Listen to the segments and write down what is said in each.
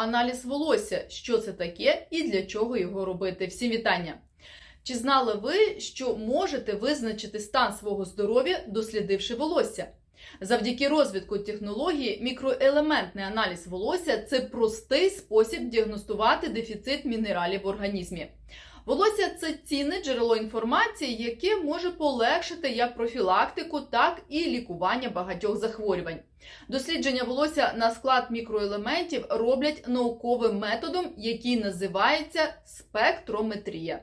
Аналіз волосся, що це таке і для чого його робити. Всім вітання! Чи знали ви, що можете визначити стан свого здоров'я, дослідивши волосся? Завдяки розвитку технології, мікроелементний аналіз волосся це простий спосіб діагностувати дефіцит мінералів в організмі. Волосся це цінне джерело інформації, яке може полегшити як профілактику, так і лікування багатьох захворювань. Дослідження волосся на склад мікроелементів роблять науковим методом, який називається спектрометрія.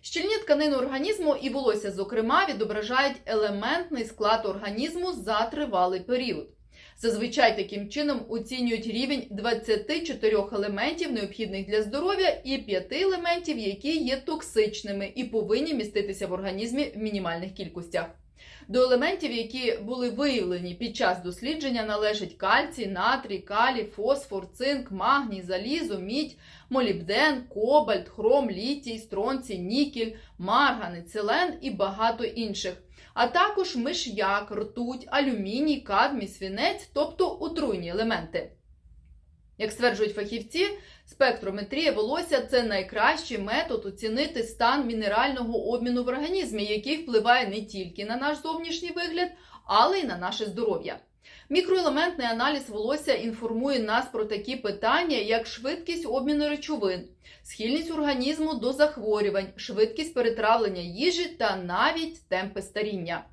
Щільні тканини організму і волосся, зокрема, відображають елементний склад організму за тривалий період. Зазвичай таким чином оцінюють рівень 24 елементів, необхідних для здоров'я, і 5 елементів, які є токсичними і повинні міститися в організмі в мінімальних кількостях. До елементів, які були виявлені під час дослідження, належать кальцій, натрій, калій, фосфор, цинк, магній, залізо, мідь, молібден, кобальт, хром, літій, стронцій, нікель, марганець, селен і багато інших. А також миш'як, ртуть, алюміній, кадмій, свінець, тобто отруйні елементи. Як стверджують фахівці, спектрометрія волосся це найкращий метод оцінити стан мінерального обміну в організмі, який впливає не тільки на наш зовнішній вигляд, але й на наше здоров'я. Мікроелементний аналіз волосся інформує нас про такі питання, як швидкість обміну речовин, схильність організму до захворювань, швидкість перетравлення їжі та навіть темпи старіння.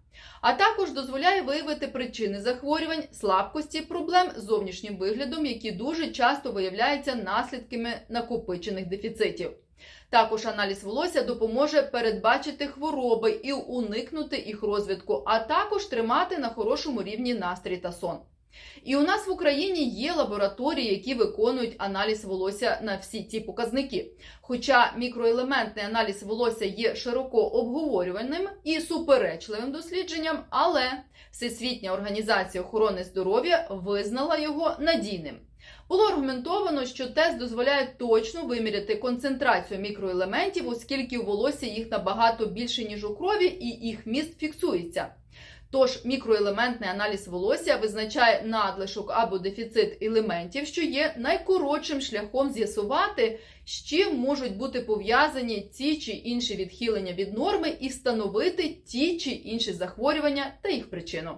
А також дозволяє виявити причини захворювань, слабкості, проблем з зовнішнім виглядом, які дуже часто виявляються наслідками накопичених дефіцитів. Також аналіз волосся допоможе передбачити хвороби і уникнути їх розвитку, а також тримати на хорошому рівні настрій та сон. І у нас в Україні є лабораторії, які виконують аналіз волосся на всі ці показники. Хоча мікроелементний аналіз волосся є широко обговорюваним і суперечливим дослідженням, але Всесвітня організація охорони здоров'я визнала його надійним. Було аргументовано, що тест дозволяє точно виміряти концентрацію мікроелементів, оскільки у волосся їх набагато більше, ніж у крові, і їх міст фіксується. Тож мікроелементний аналіз волосся визначає надлишок або дефіцит елементів, що є найкоротшим шляхом з'ясувати, з чим можуть бути пов'язані ці чи інші відхилення від норми і встановити ті чи інші захворювання та їх причину.